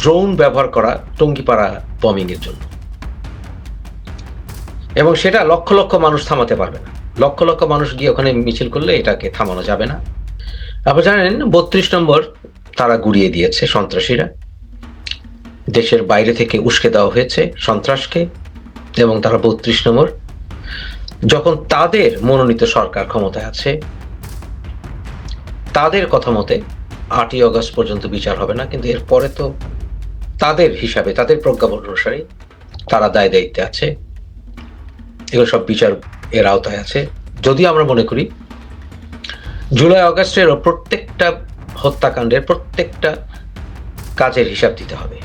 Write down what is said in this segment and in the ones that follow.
Drone ব্যবহার করা টঙ্গিপাড়া বমিং এর জন্য। এবং সেটা লক্ষ লক্ষ মানুষ থামাতে পারবে না। লক্ষ লক্ষ মানুষ গিয়ে ওখানে মিছিল করলে এটাকে থামানো যাবে না। আপনি জানেন, বত্রিশ নম্বর তারা গুড়িয়ে দিয়েছে সন্ত্রাসীরা। দেশের বাইরে থেকে উস্কে দেওয়া হয়েছে সন্ত্রাসকে। এবং তারা বত্রিশ নম্বর, যখন তাদের মনোনীত সরকার ক্ষমতায় আছে, তাদের কথা মতে আটই অগস্ট পর্যন্ত বিচার হবে না, কিন্তু এরপরে তো তাদের হিসাবে, তাদের প্রজ্ঞাপন অনুসারে তারা দায় দায়িত্বে আছে। এগুলো সব বিচার এর আওতায় আছে। যদি আমরা মনে করি, জুলাই অগস্টের প্রত্যেকটা হত্যাকাণ্ডের প্রত্যেকটা কাজের হিসাব দিতে হবে।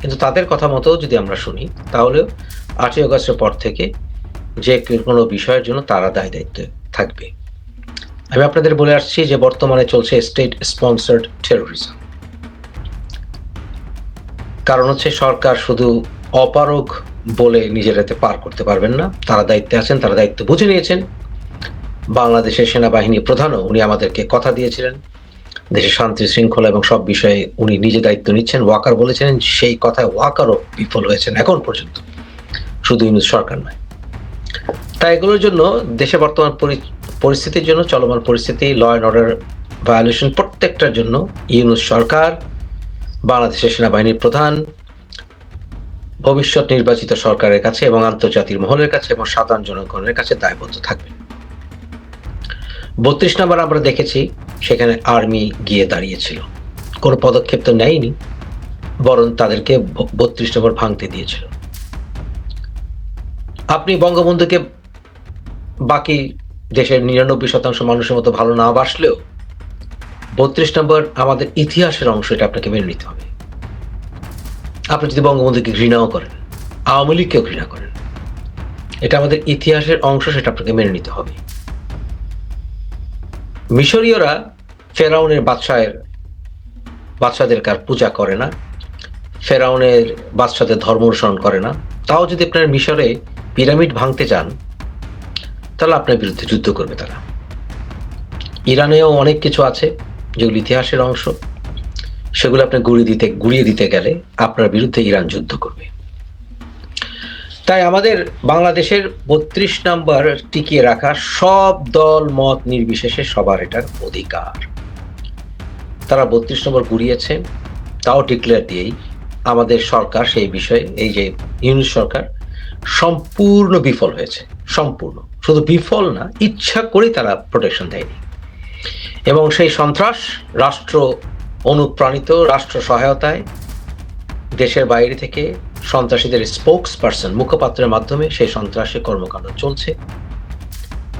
কিন্তু তাদের কথা মতো যদি আমরা শুনি, তাহলে আটই অগস্টের পর থেকে যে কোনো বিষয়ের জন্য তারা দায় দায়িত্ব থাকবে। আমি আপনাদের বলে আসছি যে বর্তমানে চলছে স্টেট স্পন্সার্ড টেরোরিজম কারণ হচ্ছে সরকার শুধু অপারগ বলে নিজেরাতে পার করতে পারবেন না। তারা দায়িত্বে আছেন, তারা দায়িত্ব বুঝে নিয়েছেন। বাংলাদেশের সেনাবাহিনী প্রধানও উনি আমাদেরকে কথা দিয়েছিলেন। দেশের শান্তি, শৃঙ্খলা এবং সব বিষয়ে উনি নিজে দায়িত্ব নিচ্ছেন। ওয়াকার বলেছিলেন, সেই কথায় ওয়াকারও বিফল হয়েছেন এখন পর্যন্ত। শুধু ইউনুস সরকার নয়। তাই এগুলোর জন্য দেশে বর্তমান পরি- পরিস্থিতির জন্য, চলমান পরিস্থিতি ল অ্যান্ড অর্ডার ভায়োলেশন প্রত্যেকটার জন্য ইউনুস সরকার বাংলাদেশের সেনাবাহিনীর প্রধান, ভবিষ্যৎ নির্বাচিত সরকারের কাছে এবং আন্তর্জাতিক মহলের কাছে এবং সাধারণ জনগণের কাছে দায়বদ্ধ থাকবে। বত্রিশ নম্বর আমরা দেখেছি, সেখানে আর্মি গিয়ে দাঁড়িয়েছিল। কোনো পদক্ষেপ তো নেয়নি, বরং তাদেরকে বত্রিশ নম্বর ভাঙতে দিয়েছিল। আপনি বঙ্গবন্ধুকে বাকি দেশের নিরানব্বই শতাংশ মানুষের মতো ভালো না বাসলেও বত্রিশ নম্বর, আমাদের ইতিহাসের অংশ এটা আপনাকে মেনে নিতে হবে। আপনি যদি বঙ্গবন্ধুকে ঘৃণাও করেন, আওয়ামী লীগকেও ঘৃণা করেন, এটা আমাদের ইতিহাসের অংশ, সেটা আপনাকে মেনে নিতে হবে। মিশরীয়রা ফেরাউনের বাদশাহের বাদশাদের কার পূজা করে না, ফেরাউনের বাদশাদের ধর্ম অনুসরণ করে না। তাও যদি আপনার মিশরে পিরামিড ভাঙতে চান, তাহলে আপনার বিরুদ্ধে যুদ্ধ করবে তারা। ইরানেও অনেক কিছু আছে যেগুলো ইতিহাসের অংশ, সেগুলো আপনি গুড়িয়ে দিতে গুড়িয়ে দিতে গেলে আপনার বিরুদ্ধে ইরান যুদ্ধ করবে। তাই আমাদের বাংলাদেশের বত্রিশ নাম্বার টিকিয়ে রাখা সব দল, মত নির্বিশেষে সবার এটার অধিকার। তারা বত্রিশ নম্বর গুড়িয়েছে, তাও ডিক্লেয়ার দিয়েই আমাদের সরকার সেই বিষয়ে, এই যে ইউনিট সরকার, সম্পূর্ণ বিফল হয়েছে, সম্পূর্ণ। শুধু বিফল না, ইচ্ছা করেই তারা প্রোটেকশন দেয়নি। এবং সেই সন্ত্রাস রাষ্ট্র অনুপ্রাণিত, রাষ্ট্র সহায়তায় দেশের বাইরে থেকে সন্ত্রাসীদের স্পোক্স পার্সন মুখপাত্রের মাধ্যমে সেই সন্ত্রাসী কর্মকাণ্ড চলছে।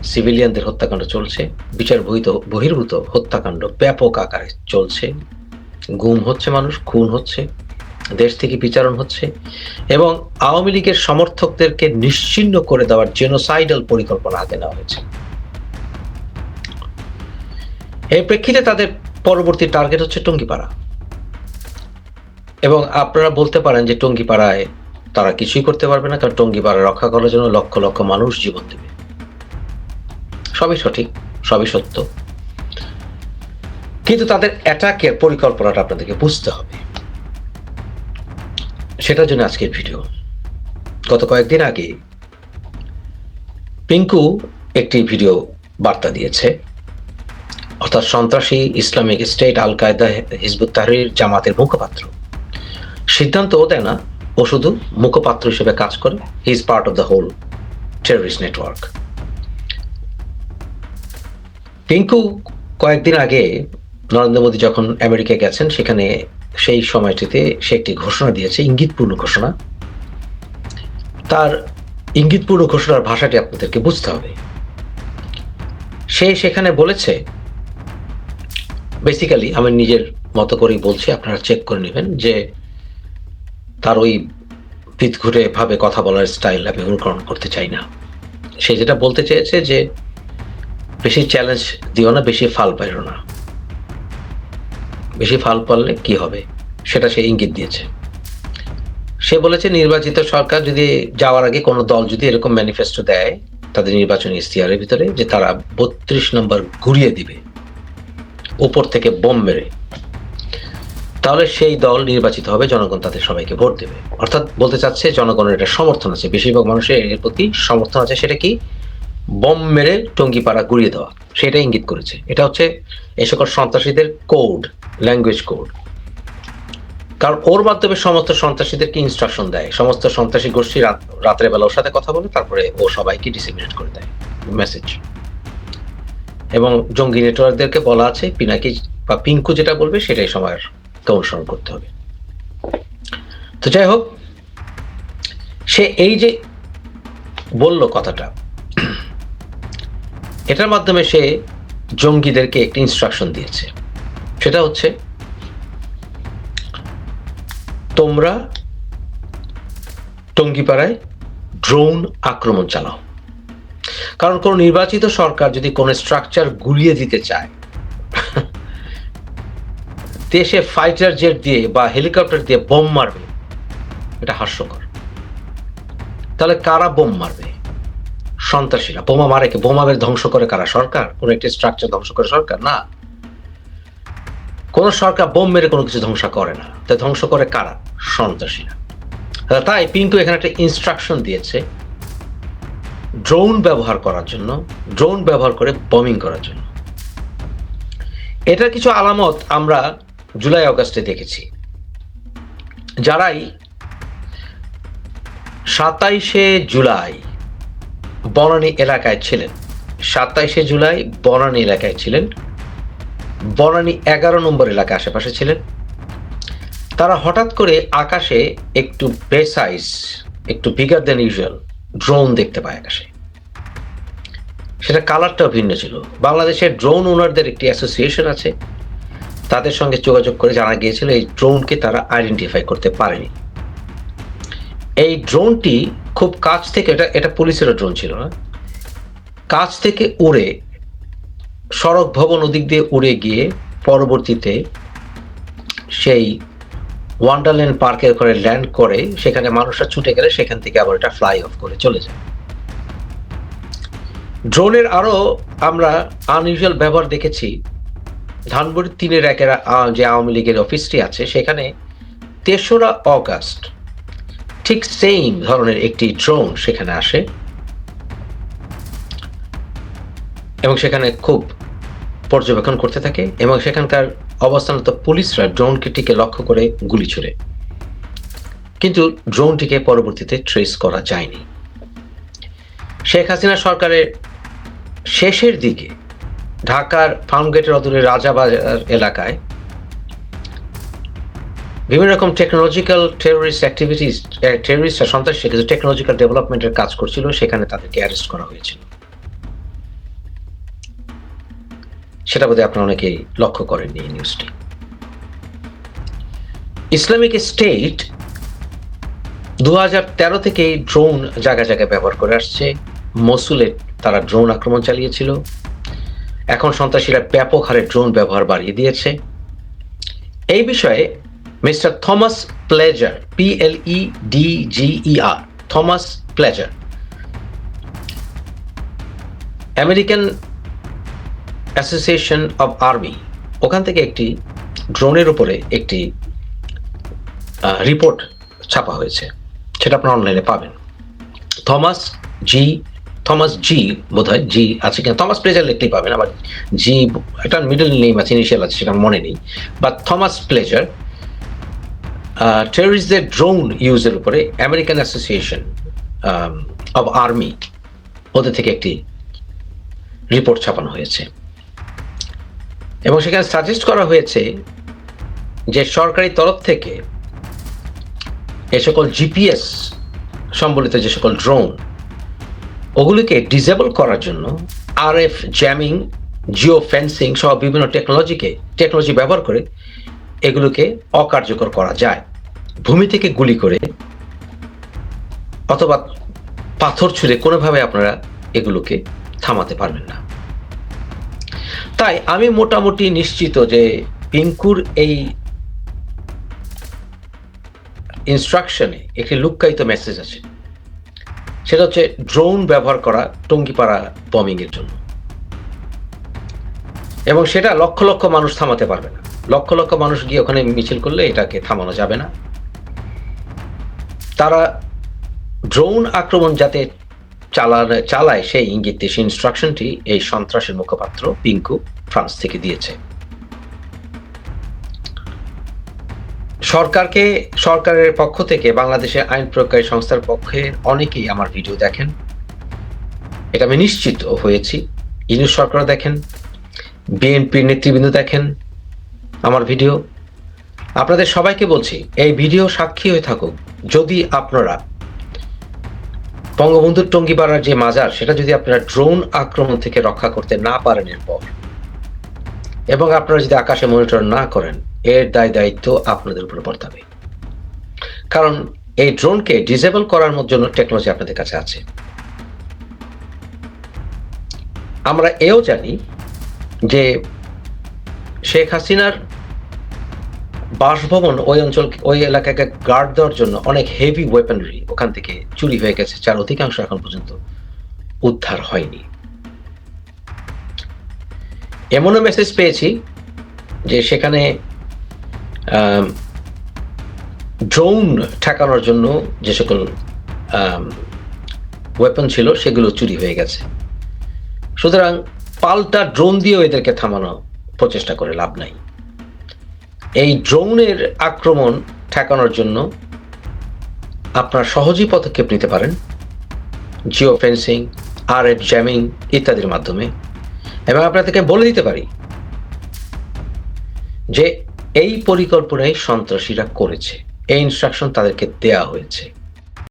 সিভিলিয়ানদের হত্যাকাণ্ড চলছে। বিচার বহির্ভূত হত্যাকাণ্ড ব্যাপক আকারে চলছে। গুম হচ্ছে মানুষ, খুন হচ্ছে, দেশ থেকে বিচারণ হচ্ছে এবং আওয়ামী লীগের সমর্থকদেরকে নিশ্চিন্ন করে দেওয়ার জেনোসাইডাল পরিকল্পনা হাতে নেওয়া হয়েছে। এই প্রেক্ষিতে তাদের পরবর্তী টার্গেট হচ্ছে টঙ্গিপাড়া। এবং আপনারা বলতে পারেন যে টঙ্গিপাড়ায় তারা কিছুই করতে পারবে না, কারণ টঙ্গিপাড়া রক্ষা করার জন্য লক্ষ লক্ষ মানুষ জীবন দেবে। সবই সঠিক, সবই সত্য। কিন্তু তাদের অ্যাটাকের পরিকল্পনাটা আপনাদেরকে বুঝতে হবে। সেটার জন্য আজকের ভিডিও গত কয়েকদিন আগে পিঙ্কু একটি ভিডিও বার্তা দিয়েছে। অর্থাৎ সন্ত্রাসী ইসলামিক স্টেট আল কায়দা হিজবুত তাহরির জামাতের মুখপাত্র। সিদ্ধান্ত ও দেয় না, ও শুধু মুখপাত্র হিসেবে কাজ করে he is part of the whole terrorist network Pinku কয়েকদিন আগে নরেন্দ্র মোদী যখন আমেরিকায় গেছেন, সেখানে সেই সময়টিতে সে একটি ঘোষণা দিয়েছে, ইঙ্গিতপূর্ণ ঘোষণা। তার ইঙ্গিতপূর্ণ ঘোষণার ভাষাটি আপনাদেরকে বুঝতে হবে। সে সেখানে বলেছে বেসিক্যালি আমি নিজের মতো করেই বলছি, আপনারা চেক করে নেবেন যে তার ওই পিত ঘুরে ভাবে কথা বলার স্টাইল আমি অনুকরণ করতে চাই না। সে যেটা বলতে চেয়েছে যে, বেশি চ্যালেঞ্জ দিও না, বেশি ফাল পাইরো না। বেশি ফাল পারলে কি হবে? সেটা সে ইঙ্গিত দিয়েছে। সে বলেছে, নির্বাচিত সরকার যদি যাওয়ার আগে কোনো দল যদি এরকম ম্যানিফেস্টো দেয়, তাদের নির্বাচনী ইশতেহারের ভিতরে, যে তারা বত্রিশ নম্বর ঘুরিয়ে দিবে। উপর থেকে বোম মেরে। তাহলে সেই দল নির্বাচিত হবে, জনগণ তাদের সবাইকে ভোট দেবে। অর্থাৎ বলতে চাচ্ছে, জনগণের একটা সমর্থন আছে। বেশিরভাগ মানুষের এর প্রতি সমর্থন আছে সেটা কি? বম মেরে টঙ্গিপাড়া গুড়িয়ে দেওয়া। সেটা ইঙ্গিত করেছে। এটা হচ্ছে এই সকল সন্ত্রাসীদের কোড ল্যাঙ্গুয়েজ কোড কারণ ওর মাধ্যমে সমস্ত সন্ত্রাসীদেরকে ইনস্ট্রাকশন দেয়? সমস্ত সন্ত্রাসী গোষ্ঠী রাত রাতের বেলা ওর সাথে কথা বলে, তারপরে ও সবাইকে ডিসিমিনেট করে দেয়। মেসেজ এবং জঙ্গি নেটওয়ার্কদেরকে বলা আছে, পিনাকি বা পিঙ্কু যেটা বলবে সেটাই সময়ের অনুসরণ করতে হবে। তো যাই হোক, সে এই যে বলল কথাটা, এটার মাধ্যমে সে জঙ্গিদেরকে একটি ইনস্ট্রাকশন দিয়েছে। সেটা হচ্ছে, তোমরা টঙ্গিপাড়ায় ড্রোন আক্রমণ চালাও। কারণ কোন নির্বাচিত সরকার যদি কোন স্ট্রাকচার গুলিয়ে দিতে চায় দেশে ফাইটার জেট দিয়ে বা হেলিকপ্টার দিয়ে বোম মারবে, এটা হাস্যকর। তাহলে কারা বোম মারবে? সন্ত্রাসীরা। বোমা মারে কি? বোমা মেরে ধ্বংস করে কারা? সরকার? কোন একটি স্ট্রাকচার ধ্বংস করে সরকার? না। কোন সরকার বোম মেরে কোনো কিছু ধ্বংস করে না। তাই ধ্বংস করে কারা? সন্ত্রাসীরা। তাই পিন্টু এখানে একটা ইনস্ট্রাকশন দিয়েছে। ড্রোন ব্যবহার করার জন্য, ড্রোন ব্যবহার করে বমিং করার জন্য। এটার কিছু আলামত আমরা জুলাই অগাস্টে দেখেছি। যারাই সাতাইশে জুলাই বনানী এলাকায় ছিলেন, সাতাইশে জুলাই বনানী এলাকায় ছিলেন, বনানী এগারো নম্বর এলাকা আশেপাশে ছিলেন, তারা হঠাৎ করে আকাশে একটু বেসাইজ একটু বিগার দেন ইউজুয়াল ড্রোন দেখতে পায় আকাশে। সেটা কালারটাও ভিন্ন ছিল। বাংলাদেশের ড্রোন ওনারদের একটি অ্যাসোসিয়েশন আছে। তাদের সঙ্গে যোগাযোগ করে জানা গিয়েছিল এই ড্রোনকে তারা আইডেন্টিফাই করতে পারেনি। এই ড্রোনটি খুব কাছ থেকে, এটা এটা পুলিশেরও ড্রোন ছিল না, কাছ থেকে উড়ে সড়ক ভবন ওদিক দিয়ে উড়ে গিয়ে পরবর্তীতে সেই ওয়ান্ডারল্যান্ড পার্কের করে ল্যান্ড করে, সেখানে মানুষরা ছুটে গেলে সেখান থেকে আবার এটা ফ্লাই অফ করে চলে যায়। ড্রোনের আরও আমরা আনইউজুয়াল ব্যবহার দেখেছি। ধানবুড়ি তিনের একের যে আওয়ামী লীগের অফিসটি আছে, সেখানে তেসরা অগাস্ট ঠিক সেম ধরনের একটি ড্রোন সেখানে আসে। এবং সেখানে খুব পর্যবেক্ষণ করতে থাকে এবং সেখানকার অবস্থানত পুলিশরা ড্রোনটিকে লক্ষ্য করে গুলি ছুড়ে। কিন্তু ড্রোনটিকে পরবর্তীতে ট্রেস করা যায়নি। শেখ হাসিনা সরকারের শেষের দিকে ঢাকার ফার্মগেটের অদূরে রাজাবাজার এলাকায় বিভিন্ন রকম টেকনোলজিক্যাল টেরোরিস্ট অ্যাক্টিভিটিস টেরোরিস্টরা সন্ত্রাসী কিছু টেকনোলজিক্যাল ডেভেলপমেন্টের কাজ করছিল, সেখানে তাদেরকে অ্যারেস্ট করা হয়েছিল। সেটা বোধহয় আপনারা অনেকেই লক্ষ্য করেননি এই নিউজটি ইসলামিক স্টেট দু তেরো থেকে ড্রোন জায়গায় জায়গায় ব্যবহার করে আসছে। মসুলে তারা ড্রোন আক্রমণ চালিয়েছিল। এখন সন্ত্রাসীরা ব্যাপক হারে ড্রোন ব্যবহার বাড়িয়ে দিয়েছে। এই বিষয়ে mister Thomas Pledger P L E D G E R Thomas Pledger. American Association of Army ওখান থেকে একটি ড্রোনের উপরে একটি রিপোর্ট ছাপা হয়েছে। সেটা আপনারা অনলাইনে পাবেন। থমাস জি থমাস জি বোধ হয় জি আছে কিনা? থমাস প্লেজার লিখতেই পাবেন। আবার জি একটা মিডল নেম আছে ইনিশিয়াল আছে, সেটা মনে নেই। বা থমাস প্লেজার টেররিস্টদের ড্রোন ইউজের উপরে আমেরিকান অ্যাসোসিয়েশন অব আর্মি ওদের থেকে একটি রিপোর্ট ছাপানো হয়েছে। এবং সেখানে সাজেস্ট করা হয়েছে যে সরকারি তরফ থেকে এ সকল জিপিএস সম্বলিত যে সকল ড্রোন ওগুলিকে ডিসেবল করার জন্য R F jamming geo fencing সহ বিভিন্ন টেকনোলজিকে টেকনোলজি ব্যবহার করে এগুলোকে অকার্যকর করা যায়। ভূমি থেকে গুলি করে অথবা পাথর ছুঁড়ে কোনোভাবে আপনারা এগুলোকে থামাতে পারবেন না। তাই আমি মোটামুটি নিশ্চিত যে পিঙ্কুর এই ইনস্ট্রাকশনে একটি লুক্কায়িত মেসেজ আছে। সেটা হচ্ছে ড্রোন ব্যবহার করা টঙ্গিপাড়া বমিং এর জন্য। এবং সেটা লক্ষ লক্ষ মানুষ থামাতে পারবে না। লক্ষ লক্ষ মানুষ গিয়ে ওখানে মিছিল করলে এটাকে থামানো যাবে না। তারা ড্রোন আক্রমণ যাতে চালানো চালায় সেই ইঙ্গিত দিয়ে সেই ইনস্ট্রাকশনটি এই সন্ত্রাসের মুখপাত্র পিঙ্কু ফ্রান্স থেকে দিয়েছে। সরকারকে, সরকারের পক্ষ থেকে, বাংলাদেশের আইন প্রয়োগকারী সংস্থার পক্ষে অনেকেই আমার ভিডিও দেখেন। এটা আমি নিশ্চিত হয়েছি। ইউনিট সরকার দেখেন। বিএনপির নেতৃবৃন্দ দেখেন আমার ভিডিও। আপনাদের সবাইকে বলছি, এই ভিডিও সাক্ষী হয়ে থাকুক। যদি আপনারা বঙ্গবন্ধুর টঙ্গিপাড়ার যে মাজার, সেটা যদি আপনারা ড্রোন আক্রমণ থেকে রক্ষা করতে না পারেন এরপর, এবং আপনারা যদি আকাশে মনিটর না করেন, এর দায় দায়িত্ব আপনাদের উপর বর্তাবে কারণ এই ড্রোনকে ডিসেবল করার জন্য টেকনোলজি আপনাদের কাছে আছে। আমরা এও জানি যে শেখ হাসিনার বাসভবন ওই অঞ্চল, ওই এলাকাকে গার্ড দেওয়ার জন্য অনেক হেভি ওয়েপনরি ওখান থেকে চুরি হয়ে গেছে, যার অধিকাংশ এখন পর্যন্ত উদ্ধার হয়নি। এমনও মেসেজ পেয়েছি যে সেখানে ড্রোন ঠেকানোর জন্য যে সকল ওয়েপন ছিল সেগুলো চুরি হয়ে গেছে। সুতরাং পাল্টা ড্রোন দিয়েও এদেরকে থামানো প্রচেষ্টা করে লাভ নাই। এই ড্রোনের আক্রমণ ঠেকানোর জন্য আপনার সহজেই পদক্ষেপ নিতে পারেন। Geo fencing R F jamming ইত্যাদির মাধ্যমে। এবং আপনাদেরকে বলে দিতে পারি যে এই পরিকল্পনায় সন্ত্রাসীরা করেছে। এই ইনস্ট্রাকশন তাদেরকে দেয়া হয়েছে।